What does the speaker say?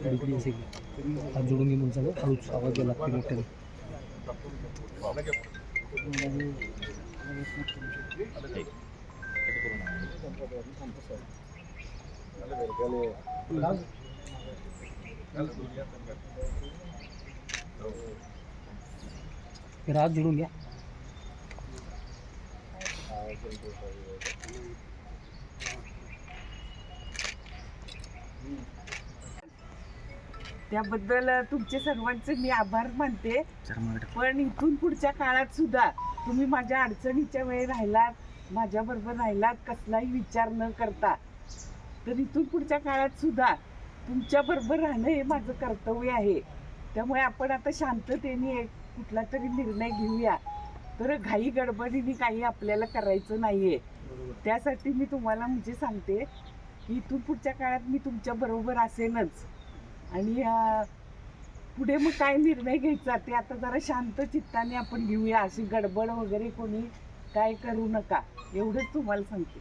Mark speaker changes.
Speaker 1: लांब बोलू
Speaker 2: हात जोडून घे म्हणून सांगा हळूच आवाज द्यायला लागते मोठ्याने. जरा हात जोडून घ्या
Speaker 3: त्याबद्दल तुमचे सर्वांचे मी आभार मानते. पण इथून पुढच्या काळात सुद्धा तुम्ही माझ्या अडचणीच्या वेळी राहिलात माझ्याबरोबर राहिलात कसलाही विचार न करता. तर इथून पुढच्या काळात सुद्धा तुमच्या बरोबर राहणं हे माझं कर्तव्य आहे. त्यामुळे आपण आता शांततेने एक कुठला तरी निर्णय घेऊया. तर घाई गडबडीने काही आपल्याला करायचं नाहीये. त्यासाठी मी तुम्हाला म्हणजे सांगते की इथून पुढच्या काळात मी तुमच्या बरोबर असेनच. आणि पुढे मग काय निर्णय घ्यायचा ते आता जरा शांत चित्ताने आपण घेऊया. अशी गडबड वगैरे कोणी काय करू नका. एवढंच तुम्हाला सांगते.